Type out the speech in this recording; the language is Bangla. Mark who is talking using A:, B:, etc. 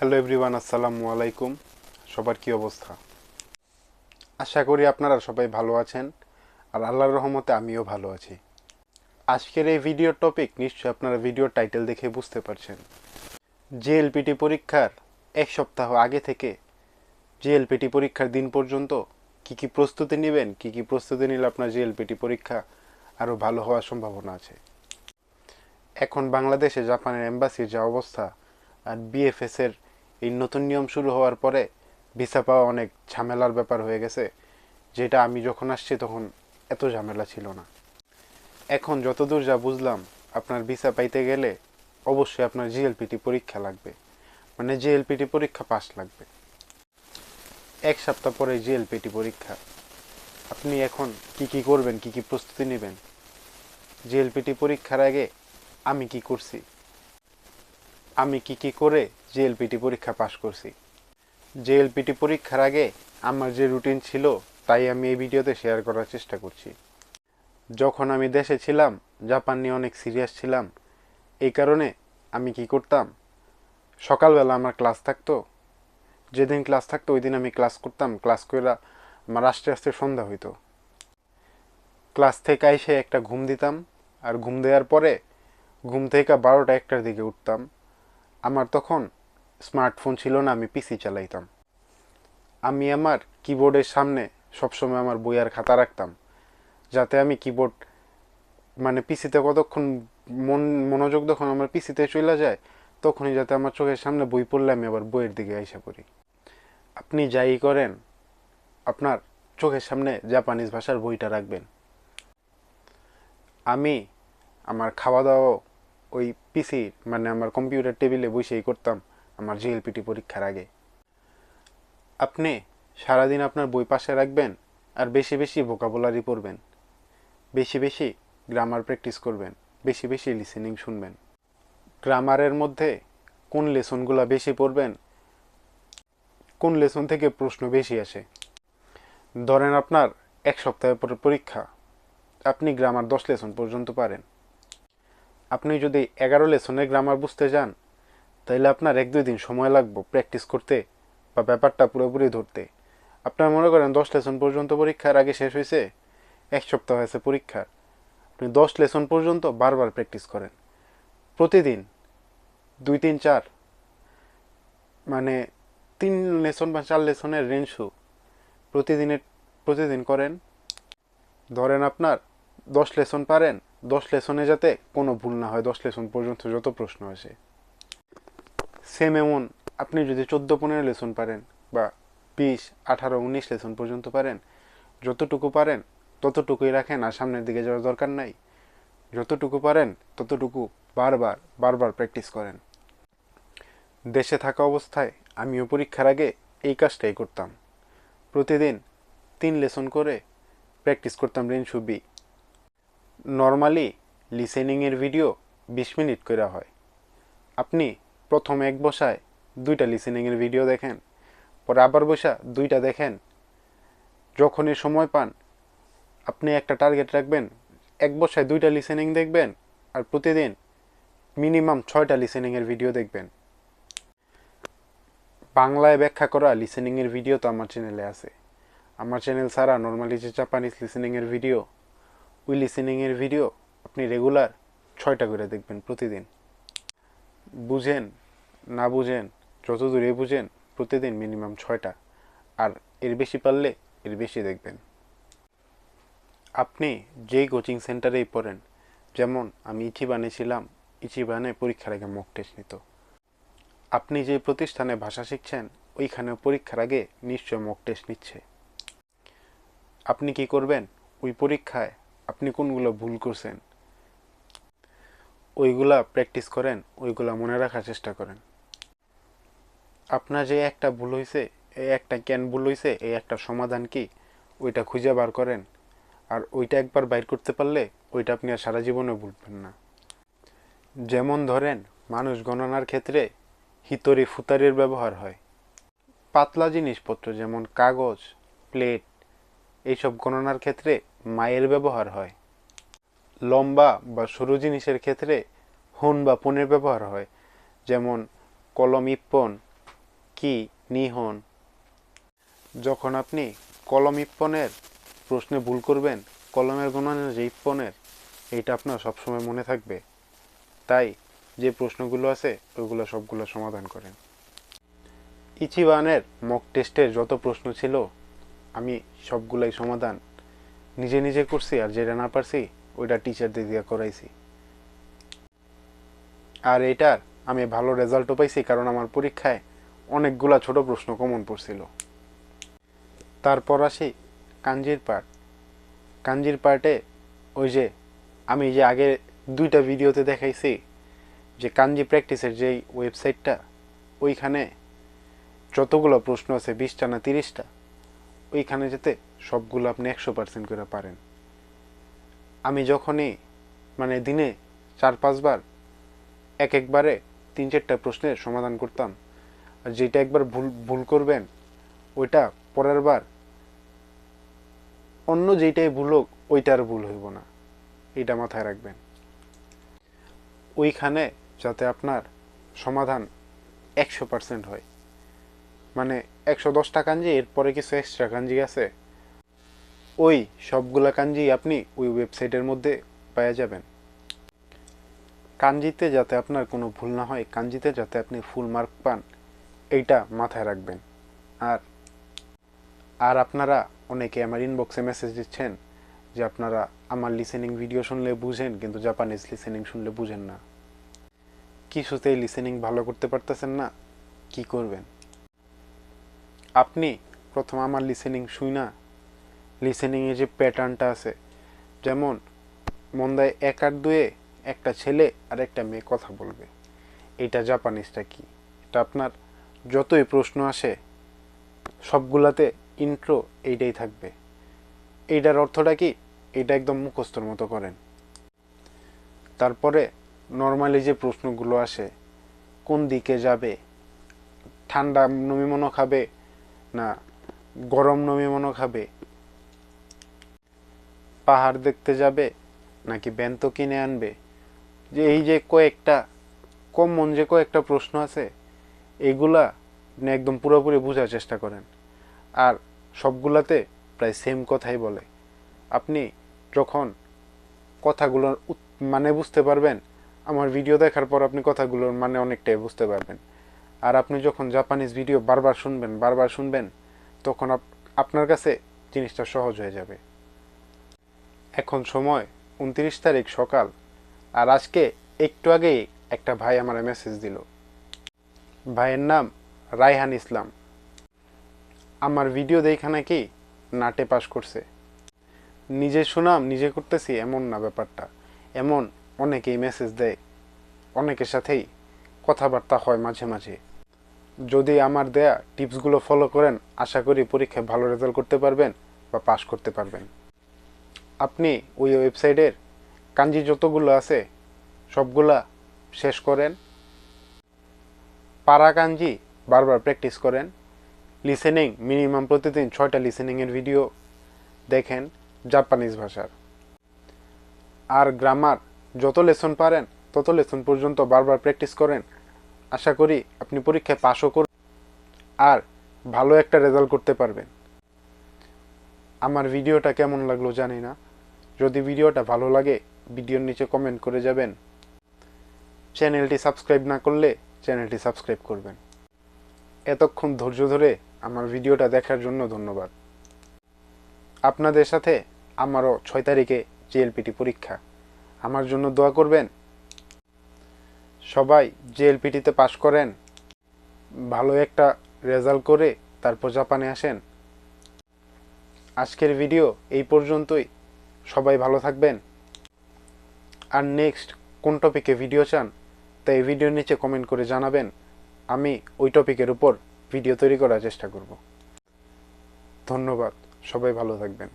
A: হ্যালো এভরিওয়ান, আসসালামু আলাইকুম। সবার কি অবস্থা? আশা করি আপনারা সবাই ভালো আছেন আর আল্লাহর রহমতে আমিও ভালো আছি। আজকের এই ভিডিওর টপিক নিশ্চয়ই আপনারা ভিডিওর টাইটেল দেখে বুঝতে পারছেন। জিএলপিটি পরীক্ষার এক সপ্তাহ আগে থেকে জিএলপিটি পরীক্ষার দিন পর্যন্ত কি কি প্রস্তুতি নেবেন, কি কি প্রস্তুতি নিলে আপনার জিএলপিটি পরীক্ষা আরও ভালো হওয়ার সম্ভাবনা আছে। এখন বাংলাদেশে জাপানের এম্বাসির যা অবস্থা আর বিএফএস এর এই নতুন নিয়ম শুরু হওয়ার পরে ভিসা পাওয়া অনেক ঝামেলার ব্যাপার হয়ে গেছে, যেটা আমি যখন আসছি তখন এত ঝামেলা ছিল না। এখন যতদূর যা বুঝলাম, আপনার ভিসা পাইতে গেলে অবশ্যই আপনার জিএলপিটি পরীক্ষা লাগবে। মানে জিএলপিটি পরীক্ষা পাস লাগবে। এক সপ্তাহ পরে জিএলপিটি পরীক্ষা। আপনি এখন কি কি করবেন, কি কি প্রস্তুতি নেবেন? জিএলপিটি পরীক্ষার আগে আমি কি করছি? আমি কি কি করে জেএলপিটি পরীক্ষা পাশ করছি। জেএলপিটি পরীক্ষার আগে আমার যে রুটিন ছিল, তাই আমি এই ভিডিওতে শেয়ার করার চেষ্টা করছি। যখন আমি দেশে ছিলাম, জাপান নিয়ে অনেক সিরিয়াস ছিলাম, এই কারণে আমি কি করতাম? সকালবেলা আমার ক্লাস থাকতো। যেদিন ক্লাস থাকতো ওই দিন আমি ক্লাস করতাম ক্লাস করে আমার আস্তে আস্তে সন্ধ্যা হইতো। ক্লাস থেকে এসে একটা ঘুম দিতাম, আর ঘুম দেওয়ার পরে ঘুম থেকে বারোটা একটার দিকে উঠতাম। আমার তখন স্মার্টফোন ছিল না, আমি পিসি চালাইতাম। আমি আমার কিবোর্ডের সামনে সবসময় আমার বই আর খাতা রাখতাম, যাতে আমি কিবোর্ড মানে পিসিতে কতক্ষণ মন, মনোযোগ যখন আমার পিসিতে চলে যায়, তখনই যাতে আমার চোখের সামনে বই পড়লে আমি আবার বইয়ের দিকে আইসা পড়ি। আপনি যাই করেন, আপনার চোখের সামনে জাপানিজ ভাষার বইটা রাখবেন। আমি আমার খাওয়া দাওয়া ওই পিসি মানে আমার কম্পিউটার টেবিলে বসেই করতাম। আমার জিএলপিটি পরীক্ষার আগে। আপনি সারাদিন আপনার বই পাশে রাখবেন আর বেশি বেশি ভোকাবুলারি পড়বেন। বেশি বেশি গ্রামার প্র্যাকটিস করবেন। বেশি বেশি লিসেনিং শুনবেন। গ্রামারের মধ্যে কোন লেসনগুলো বেশি পড়বেন? কোন লেসন থেকে প্রশ্ন বেশি আসে? ধরেন আপনার এক সপ্তাহের পর পরীক্ষা। আপনি গ্রামার দশ লেসন পর্যন্ত পারেন। আপনি যদি এগারো লেসনের গ্রামার বুঝতে যান তাহলে আপনার এক দুই দিন সময় লাগবে প্র্যাকটিস করতে বা ব্যাপারটা পুরোপুরি ধরতে। আপনার মনে করেন দশ লেসন পর্যন্ত পরীক্ষার আগে শেষ হয়েছে, এক সপ্তাহ হয়েছে পরীক্ষার। আপনি দশ লেসন পর্যন্ত বারবার প্র্যাকটিস করেন। প্রতিদিন দুই, তিন, চার মানে তিন লেসন বা চার লেসনের রেঞ্জও প্রতিদিনের প্রতিদিন করেন। ধরেন আপনার দশ লেসন পারেন, দশ লেসনে যাতে কোনো ভুল না হয়, দশ লেসন পর্যন্ত যত প্রশ্ন আসে। সেম এমন, আপনি যদি চোদ্দ পনেরো লেসন পারেন বা বিশ, আঠারো, উনিশ লেসন পর্যন্ত পারেন, যতটুকু পারেন ততটুকুই রাখেন আর সামনের দিকে যাওয়ার দরকার নাই। যতটুকু পারেন ততটুকু বারবার বারবার প্র্যাকটিস করেন। দেশে থাকা অবস্থায় আমিও পরীক্ষার আগে এই কাজটাই করতাম। প্রতিদিন তিন লেসন করে প্র্যাকটিস করতাম রেঞ্জু বি। নর্মালি লিসেনিংয়ের ভিডিও বিশ মিনিট করে হয়। আপনি প্রথম এক বসায়, দুইটা লিসেনিংয়ের ভিডিও দেখেন, পরে আবার বসা, দুইটা দেখেন। যখনই সময় পান, আপনি একটা টার্গেট রাখবেন, এক বসায় দুইটা লিসেনিং দেখবেন আর প্রতিদিন মিনিমাম ছয়টা লিসেনিংয়ের ভিডিও দেখবেন। বাংলায় ব্যাখ্যা করা লিসেনিংয়ের ভিডিও তো আমার চ্যানেলে আছে। আমার চ্যানেল ছাড়া নর্মালি যে জাপানিজ লিসেনিংয়ের ভিডিও ওই লিসেনিংয়ের ভিডিও আপনি রেগুলার ছয়টা করে দেখবেন প্রতিদিন। বুঝেন না বুঝেন, যত দূরে বুঝেন, প্রতিদিন মিনিমাম ছয়টা। আর এর বেশি পারলে এর বেশি দেখবেন। আপনি যেই কোচিং সেন্টারেই পড়েন, যেমন আমি ইচিবানে ছিলাম ইচিবানে পরীক্ষার আগে মক টেস্ট নিত। আপনি যে প্রতিষ্ঠানে ভাষা শিখছেন ওইখানে পরীক্ষার আগে নিশ্চয় মক টেস্ট নিচ্ছে। আপনি কি করবেন? ওই পরীক্ষায় আপনি কোনগুলো ভুল করছেন, ওইগুলা প্র্যাকটিস করেন, ওইগুলা মনে রাখার চেষ্টা করেন। আপনার যে একটা ভুল হয়েছে এই একটা কেন ভুল হয়েছে এই একটা সমাধান কি? ওইটা খুঁজে বার করেন। আর ওইটা একবার বাইর করতে পারলে ওইটা আপনি আর সারা জীবনে ভুলবেন না। যেমন ধরেন, মানুষ গণনার ক্ষেত্রে হিতরি ফুতারির ব্যবহার হয়। পাতলা জিনিসপত্র যেমন কাগজ, প্লেট, এইসব গণনার ক্ষেত্রে মায়ের ব্যবহার হয়। লম্বা বা সরু জিনিসের ক্ষেত্রে হন বা পনেরো ব্যবহার হয়। যেমন কলম, ইপ্পন কি নিহন যখন আপনি কলম ইপ্পনের প্রশ্নে ভুল করবেন, কলমের গুণনের যে ইপ্পনের, এইটা আপনার সবসময় মনে থাকবে। তাই যে প্রশ্নগুলো আছে ওইগুলো সবগুলো সমাধান করেন। ইচিবানের মক টেস্টের যত প্রশ্ন ছিল, আমি সবগুলাই সমাধান নিজে নিজে করছি আর যেটা না পারছি, ওইটা টিচারদের দিয়ে করাইছি। আর এটার আমি ভালো রেজাল্টও পাইছি কারণ আমার পরীক্ষায় অনেকগুলা ছোট প্রশ্ন কমন পড়ছিল। তারপর আসি কাঞ্জির পার্ট কাঞ্জির পার্টে ওই যে আমি যে আগে দুইটা ভিডিওতে দেখাইছি যে কাঞ্জি প্র্যাকটিসের যেই ওয়েবসাইটটা ওইখানে যতগুলো প্রশ্ন আছে বিশটা না তিরিশটা, ওইখানে যেতে সবগুলো আপনি একশো পার্সেন্ট করে পারেন। আমি যখনই মানে দিনে চার পাঁচবার, এক একবারে তিন চারটা প্রশ্নের সমাধান করতাম আর যেটা একবার ভুল ভুল করবেন, ওইটা পরের বার। অন্য যেইটাই ভুল হোক ওইটার ভুল হইব না। এটা মাথায় রাখবেন। ওইখানে যাতে আপনার সমাধান একশো পার্সেন্ট হয়। মানে একশো দশটা কাঞ্জি, এরপরে কিছু এক্সট্রা কাঞ্জি আছে। ওই সবগুলা কাঞ্জি আপনি ওই ওয়েবসাইটের মধ্যে পেয়ে যাবেন। কাঞ্জিতে যাতে আপনার কোনো ভুল না হয়, কাঞ্জিতে যাতে আপনি ফুল মার্ক পান এইটা মাথায় রাখবেন। আর আর আপনারা অনেকে আমার ইনবক্সে মেসেজ দিচ্ছেন যে আপনারা আমার লিসেনিং ভিডিও শুনলে বুঝেন, কিন্তু জাপানিজ লিসেনিং শুনলে বুঝেন না। কিছুতেই লিসেনিং ভালো করতে পারতেছেন না, কি করবেন? আপনি প্রথম আমার লিসেনিং শুই না। লিসেনিংয়ে যে প্যাটার্নটা আছে, যেমন মন্দায় এক আর দুয়ে একটা ছেলে আর একটা মেয়ে কথা বলবে। এটা জাপানিজটা কি? এটা আপনার যতই প্রশ্ন আসে, সবগুলাতে ইন্ট্রো এইটাই থাকবে। এইটার অর্থটা কি? এটা একদম মুখস্থর মতো করেন। তারপরে নর্মালি যে প্রশ্নগুলো আসে, কোন দিকে যাবে? ঠান্ডা নমিমনো খাবে না গরম নমিমনো খাবে? পাহাড় দেখতে যাবে নাকি ব্যান্ত কিনে আনবে? যে এই যে কয়েকটা কমন যে কয়েকটা প্রশ্ন আছে এইগুলা আপনি একদম পুরোপুরি বোঝার চেষ্টা করেন। আর সবগুলাতে প্রায় সেম কথাই বলে। আপনি যখন কথাগুলোর মানে বুঝতে পারবেন, আমার ভিডিও দেখার পর আপনি কথাগুলোর মানে অনেকটাই বুঝতে পারবেন। আর আপনি যখন জাপানিজ ভিডিও বারবার শুনবেন বারবার শুনবেন, তখন আপ- আপনার কাছে জিনিসটা সহজ হয়ে যাবে। এখন সময় উনত্রিশ তারিখ সকাল, আর আজকে একটু আগেই একটা ভাই আমার মেসেজ দিল। ভাইয়ের নাম রায়হান ইসলাম। আমার ভিডিও দেখা নাকি নাটে পাস করছে। নিজে শুনাম নিজে করতেছি এমন না ব্যাপারটা। এমন অনেকেই মেসেজ দেয়। অনেকের সাথেই কথাবার্তা হয় মাঝে মাঝে। যদি আমার দেয়া টিপসগুলো ফলো করেন, আশা করি পরীক্ষায় ভালো রেজাল্ট করতে পারবেন বা পাস করতে পারবেন। আপনি ওই ওয়েবসাইটের কাঞ্জি যতগুলো আছে, সবগুলা শেষ করেন। পারা কাঞ্জি বারবার প্র্যাকটিস করেন। লিসেনিং মিনিমাম প্রতিদিন ছয়টা লিসেনিংয়ের ভিডিও দেখেন জাপানিজ ভাষার। আর গ্রামার যত লেসন পারেন, তত লেসন পর্যন্ত বারবার প্র্যাকটিস করেন। আশা করি আপনি পরীক্ষায় পাশও করবেন আর ভালো একটা রেজাল্ট করতে পারবেন। আমার ভিডিওটা কেমন লাগল জানি না। যদি ভিডিওটা ভালো লাগে, ভিডিওর নিচে কমেন্ট করে যাবেন। চ্যানেলটি সাবস্ক্রাইব না করলে চ্যানেলটি সাবস্ক্রাইব করবেন। এতক্ষণ ধৈর্য ধরে আমার ভিডিওটা দেখার জন্য ধন্যবাদ। আপনাদের সাথে আমারও ছয় তারিখে জেএলপিটি পরীক্ষা। আমার জন্য দোয়া করবেন। সবাই জেএলপিটিতে পাশ করেন। ভালো একটা রেজাল্ট করে তারপর জাপানে আসেন। আজকের ভিডিও এই পর্যন্তই। সবাই ভালো থাকবেন। আর নেক্সট কোন টপিকে ভিডিও চান তা এই ভিডিওর নিচে কমেন্ট করে জানাবেন, আমি ওই টপিকের উপর ভিডিও তৈরি করার চেষ্টা করব। ধন্যবাদ, সবাই ভালো থাকবেন।